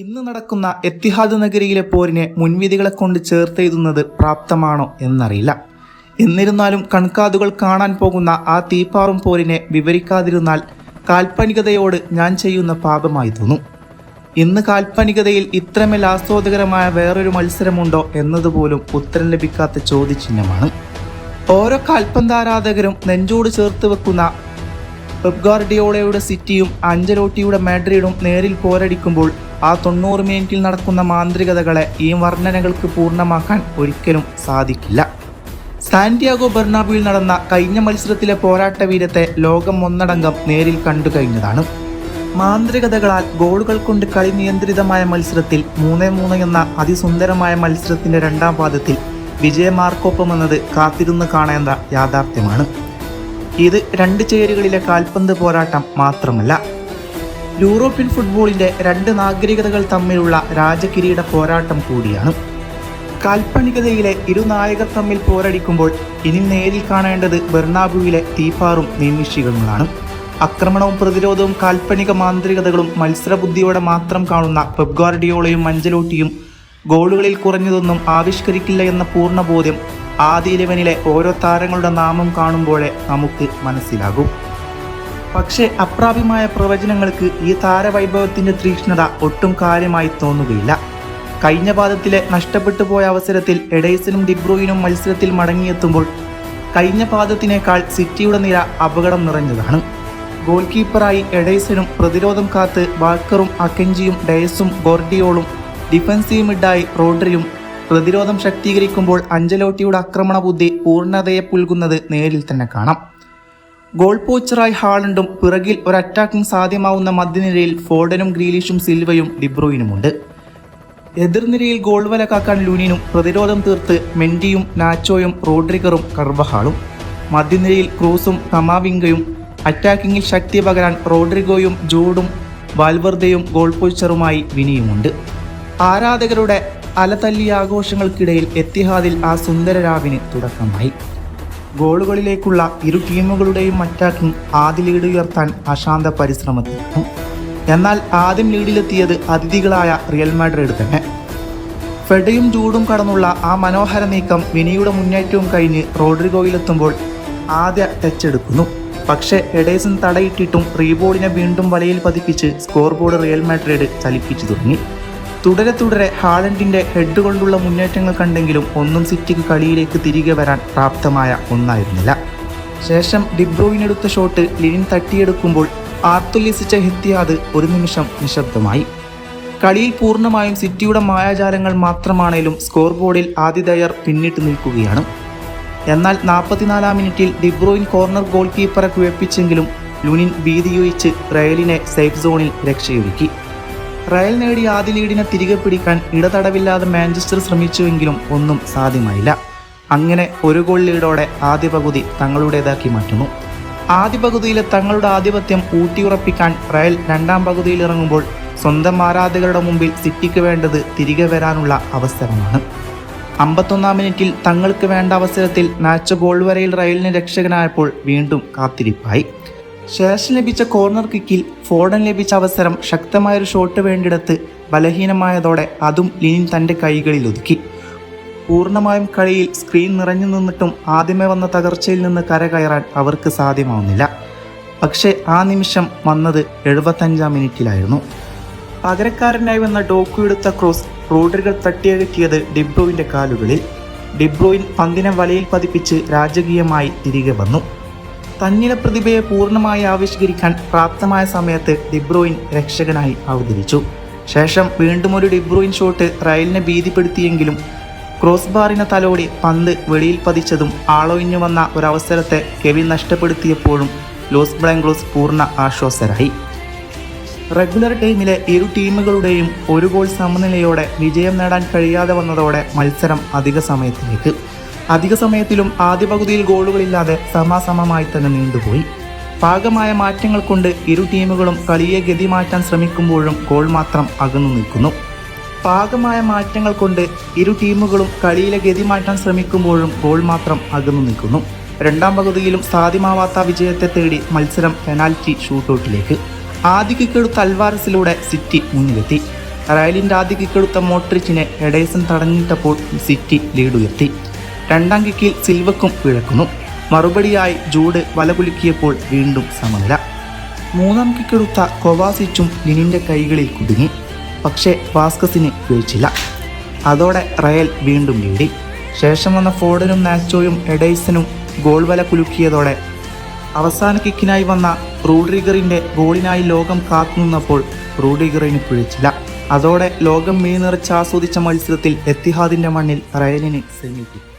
ഇന്ന് നടക്കുന്ന എത്തിഹാദ് നഗരിയിലെ പോരിനെ മുൻവിധികളെ കൊണ്ട് ചേർത്തെഴുതുന്നത് പ്രാപ്തമാണോ എന്നറിയില്ല. എന്നിരുന്നാലും കൺകാതുകൾ കാണാൻ പോകുന്ന ആ തീപ്പാറും പോരിനെ വിവരിക്കാതിരുന്നാൽ കാൽപ്പനികതയോട് ഞാൻ ചെയ്യുന്ന പാപമായി തോന്നും. ഇന്ന് കാൽപ്പനികതയിൽ ഇത്രമേൽ ആസ്വാദകരമായ വേറൊരു മത്സരമുണ്ടോ എന്നതുപോലും ഉത്തരം ലഭിക്കാത്ത ചോദ്യചിഹ്നമാണ്. ഓരോ കാൽപ്പന്താരാധകരും നെഞ്ചോട് ചേർത്ത് വെക്കുന്ന പെപ്ഗാർഡിയോളയുടെ സിറ്റിയും അഞ്ചലോട്ടിയുടെ മാഡ്രിഡും നേരിൽ പോരടിക്കുമ്പോൾ ആ തൊണ്ണൂറ് മിനിറ്റിൽ നടക്കുന്ന മാന്ത്രികതകളെ ഈ വർണനകൾക്ക് പൂർണമാക്കാൻ ഒരിക്കലും സാധിക്കില്ല. സാന്റിയാഗോ ബെർണാബുവിൽ നടന്ന കഴിഞ്ഞ മത്സരത്തിലെ പോരാട്ട വീരത്തെ ലോകം ഒന്നടങ്കം നേരിൽ കണ്ടു കഴിഞ്ഞതാണ്. മാന്ത്രികതകളാൽ ഗോളുകൾ കൊണ്ട് കളി നിയന്ത്രിതമായ മത്സരത്തിൽ മൂന്നേ മൂന്ന് എന്ന അതിസുന്ദരമായ മത്സരത്തിന്റെ രണ്ടാം പാദത്തിൽ വിജയമാർക്കൊപ്പം എന്നത് കാത്തിരുന്ന് കാണേണ്ട യാഥാർത്ഥ്യമാണ്. ഇത് രണ്ട് ചേരുകളിലെ കാൽപന്ത് പോരാട്ടം മാത്രമല്ല യൂറോപ്യൻ ഫുട്ബോളിന്റെ രണ്ട് നാഗരികതകൾ തമ്മിലുള്ള രാജകിരീട പോരാട്ടം കൂടിയാണ്. കാൽപ്പനികതയിലെ ഇരു നായകർ തമ്മിൽ പോരടിക്കുമ്പോൾ ഇനി നേരിൽ കാണേണ്ടത് ബെർണാബുവിലെ തീപ്പാറും നീമിഷികളുമാണ് ആക്രമണവും പ്രതിരോധവും കാൽപ്പനിക മാന്ത്രികതകളും മത്സരബുദ്ധിയോടെ മാത്രം കാണുന്ന പെബ്ഗാർഡിയോളയും മഞ്ചലോട്ടിയും ഗോളുകളിൽ കുറഞ്ഞതൊന്നും ആവിഷ്കരിക്കില്ല എന്ന പൂർണ ബോധ്യം ആദ്യ ഇലവനിലെ ഓരോ താരങ്ങളുടെ നാമം കാണുമ്പോഴേ നമുക്ക് മനസ്സിലാകും. പക്ഷേ അപ്രാപ്യമായ പ്രവചനങ്ങൾക്ക് ഈ താരവൈഭവത്തിന്റെ തീക്ഷ്ണത ഒട്ടും കാര്യമായി തോന്നുകയില്ല. കഴിഞ്ഞ പാദത്തിലെ നഷ്ടപ്പെട്ടു പോയ അവസരത്തിൽ എഡേഴ്സനും ഡിബ്രൂയിനും മത്സരത്തിൽ മടങ്ങിയെത്തുമ്പോൾ കഴിഞ്ഞ പാദത്തിനേക്കാൾ സിറ്റിയുടെ നിര അപകടം നിറഞ്ഞതാണ്. ഗോൾ കീപ്പറായി എഡേഴ്സനും പ്രതിരോധം കാത്ത് വാക്കറും അക്കഞ്ചിയും ഡയസും ഗോർഡിയോളും ഡിഫൻസീവ് മിഡായി റോഡ്രിയും പ്രതിരോധം ശക്തീകരിക്കുമ്പോൾ അഞ്ചലോട്ടിയുടെ ആക്രമണ ബുദ്ധി പൂർണതയെ പുൽകുന്നത് നേരിൽ തന്നെ കാണാം. ഗോൾ പോച്ചറായി ഹാളണ്ടും പിറകിൽ ഒരു അറ്റാക്കിംഗ് സാധ്യമാവുന്ന മധ്യനിരയിൽ ഫോർഡനും ഗ്രീലിഷും സിൽവയും ഡിബ്രോയിനുമുണ്ട്. എതിർനിരയിൽ ഗോൾ വല കാക്കാൻ ലൂനിനും പ്രതിരോധം തീർത്ത് മെൻഡിയും നാച്ചോയും റോഡ്രിഗറും കർവഹാളും. മധ്യനിരയിൽ ക്രൂസും കമാവിംഗയും അറ്റാക്കിങ്ങിൽ ശക്തി പകരാൻ റോഡ്രിഗോയും ജൂഡും വാൽവർദയും ഗോൾ പോച്ചറുമായി വിനിയുമുണ്ട്. ആരാധകരുടെ അലതല്ലിയ ആഘോഷങ്ങൾക്കിടയിൽ എത്തിഹാദിൽ ആ സുന്ദര രാവിന് തുടക്കമായി. ഗോളുകളിലേക്കുള്ള ഇരു ടീമുകളുടെയും അറ്റാക്കിംഗ് ആദ്യ ലീഡ് ഉയർത്താൻ അശാന്ത പരിശ്രമത്തിൽ. എന്നാൽ ആദ്യം ലീഡിലെത്തിയത് അതിഥികളായ റിയൽ മാഡ്രിഡ് തന്നെ. ഫെഡയും ജൂഡും കടന്നുള്ള ആ മനോഹര നീക്കം വിനിയുടെ മുന്നേറ്റവും കഴിഞ്ഞ് റോഡ്രിഗോയിലെത്തുമ്പോൾ ആദ്യ ടച്ച് എടുക്കുന്നു പക്ഷേ എഡേസൺ തടയിട്ടിട്ടും റീബോളിനെ വീണ്ടും വലയിൽ പതിപ്പിച്ച് സ്കോർ ബോർഡ് റിയൽ മാഡ്രിഡ് ചലിപ്പിച്ചു തുടങ്ങി. തുടരെ തുടരെ ഹാലൻഡിന്റെ ഹെഡ് കൊണ്ടുള്ള മുന്നേറ്റങ്ങൾ കണ്ടെങ്കിലും ഒന്നും സിറ്റിക്ക് കളിയിലേക്ക് തിരികെ വരാൻ പ്രാപ്തമായ ഒന്നായിരുന്നില്ല. ശേഷം ഡിബ്രോയിനെടുത്ത ഷോട്ട് ലിനിൻ തട്ടിയെടുക്കുമ്പോൾ ആർത്തുല്യസിച്ച ഹെത്തിയാത് ഒരു നിമിഷം നിശബ്ദമായി. കളിയിൽ പൂർണമായും സിറ്റിയുടെ മായാജാലങ്ങൾ മാത്രമാണേലും സ്കോർ ബോർഡിൽ ആതിഥേയർ പിന്നിട്ട് നിൽക്കുകയാണ്. എന്നാൽ നാൽപ്പത്തിനാലാം മിനിറ്റിൽ ഡിബ്രോയിൻ കോർണർ ഗോൾ കീപ്പറെ കുഴപ്പിച്ചെങ്കിലും ലുനിൻ ഭീതിയൊഴിച്ച് റയലിനെ സേഫ് സോണിൽ രക്ഷയൊരുക്കി. റയൽ നേടിയ ആദ്യ ലീഡിനെ തിരികെ പിടിക്കാൻ ഇടതടവില്ലാതെ മാഞ്ചസ്റ്റർ ശ്രമിച്ചുവെങ്കിലും ഒന്നും സാധ്യമായില്ല. അങ്ങനെ ഒരു ഗോൾ ലീഡോടെ ആദ്യ പകുതി തങ്ങളുടേതാക്കി മാറ്റുന്നു. ആദ്യ പകുതിയിലെ തങ്ങളുടെ ആധിപത്യം ഊട്ടിയുറപ്പിക്കാൻ റയൽ രണ്ടാം പകുതിയിൽ ഇറങ്ങുമ്പോൾ സ്വന്തം ആരാധകരുടെ മുമ്പിൽ സിറ്റിക്ക് വേണ്ടത് തിരികെ വരാനുള്ള അവസരമാണ്. അമ്പത്തൊന്നാം മിനിറ്റിൽ തങ്ങൾക്ക് വേണ്ട അവസരത്തിൽ മാച്ച് ഗോൾ വരയിൽ റയലിന് രക്ഷകനായപ്പോൾ വീണ്ടും കാത്തിരിപ്പായി. ശേഷം ലഭിച്ച കോർണർ കിക്കിൽ ഫോർഡൻ ലഭിച്ച അവസരം ശക്തമായൊരു ഷോട്ട് വേണ്ടിടത്ത് ബലഹീനമായതോടെ അതും ലിനിൻ തന്റെ കൈകളിൽ ഒതുക്കി. പൂർണമായും കളിയിൽ സ്ക്രീൻ നിറഞ്ഞു നിന്നിട്ടും ആദ്യമേ വന്ന തകർച്ചയിൽ നിന്ന് കരകയറാൻ അവർക്ക് സാധ്യമാവുന്നില്ല. പക്ഷേ ആ നിമിഷം വന്നത് എഴുപത്തഞ്ചാം മിനിറ്റിലായിരുന്നു. പകരക്കാരനായി വന്ന ഡോക്കു എടുത്ത ക്രോസ് റോഡറികൾ തട്ടിയകറ്റിയത് ഡിബ്രോയിന്റെ കാലുകളിൽ. ഡിബ്രോയിൻ പന്തിനെ വലയിൽ പതിപ്പിച്ച് രാജകീയമായി തിരികെ വന്നു. തന്നിലെ പ്രതിഭയെ പൂർണമായി ആവിഷ്കരിക്കാൻ പ്രാപ്തമായ സമയത്ത് ഡിബ്രോയിൻ രക്ഷകനായി അവതരിച്ചു. ശേഷം വീണ്ടും ഒരു ഡിബ്രോയിൻ ഷോട്ട് റയലിനെ ഭീതിപ്പെടുത്തിയെങ്കിലും ക്രോസ് ബാറിനെ തലോടി പന്ത് വെളിയിൽ പതിച്ചതും ആളൊഴിഞ്ഞു വന്ന ഒരവസരത്തെ കെവിൻ നഷ്ടപ്പെടുത്തിയപ്പോഴും ലോസ് ബ്ലാങ്ക്ലോസ് പൂർണ ആശ്വാസരായി. റെഗുലർ ടൈമിലെ ഇരു ടീമുകളുടെയും ഒരു ഗോൾ സമനിലയോടെ വിജയം നേടാൻ കഴിയാതെ വന്നതോടെ മത്സരം അധിക സമയത്തിലേക്ക്. അധിക സമയത്തിലും ആദ്യ പകുതിയിൽ ഗോളുകളില്ലാതെ സമാസമമായി തന്നെ നീണ്ടുപോയി. പാകമായ മാറ്റങ്ങൾ കൊണ്ട് ഇരു ടീമുകളും കളിയെ ഗതി മാറ്റാൻ ശ്രമിക്കുമ്പോഴും ഗോൾ മാത്രം അകന്നു നിൽക്കുന്നു. പാകമായ മാറ്റങ്ങൾ കൊണ്ട് ഇരു ടീമുകളും കളിയിലെ ഗതി മാറ്റാൻ ശ്രമിക്കുമ്പോഴും ഗോൾ മാത്രം അകന്നു നിൽക്കുന്നു. രണ്ടാം പകുതിയിലും സാധ്യമാവാത്ത വിജയത്തെ തേടി മത്സരം പെനാൽറ്റി ഷൂട്ടൗട്ടിലേക്ക്. ആദ്യ കിക്കെടുത്ത അൽവാരസിലൂടെ സിറ്റി മുന്നിലെത്തി. റയലിന്റെ ആദ്യ കിക്കെടുത്ത മോട്രിച്ചിനെ എഡേസൺ തടഞ്ഞിട്ടപ്പോൾ സിറ്റി ലീഡ് ഉയർത്തി രണ്ടാം കിക്കിൽ സിൽവക്കും പിഴക്കുന്നു. മറുപടിയായി ജൂഡ് വലകുലുക്കിയപ്പോൾ വീണ്ടും സമനില. മൂന്നാം കിക്കെടുത്ത കൊവാസിച്ചും ലിനിന്റെ കൈകളിൽ കുടുങ്ങി. പക്ഷേ വാസ്കസിന് വീഴ്ചില്ല അതോടെ റയൽ വീണ്ടും നേടി. ശേഷം വന്ന ഫോർഡനും നാച്ചോയും എഡൈസനും ഗോൾ വല കുലുക്കിയതോടെ അവസാന കിക്കിനായി വന്ന റൂഡ്രിഗറിന്റെ ഗോളിനായി ലോകം കാത്തുനിന്നപ്പോൾ റൂഡ്രിഗറിന് പിഴച്ചില്ല. അതോടെ ലോകം മീനിറച്ച് ആസ്വദിച്ച മത്സരത്തിൽ എത്തിഹാദിന്റെ മണ്ണിൽ റയലിന് സെമി കിട്ടി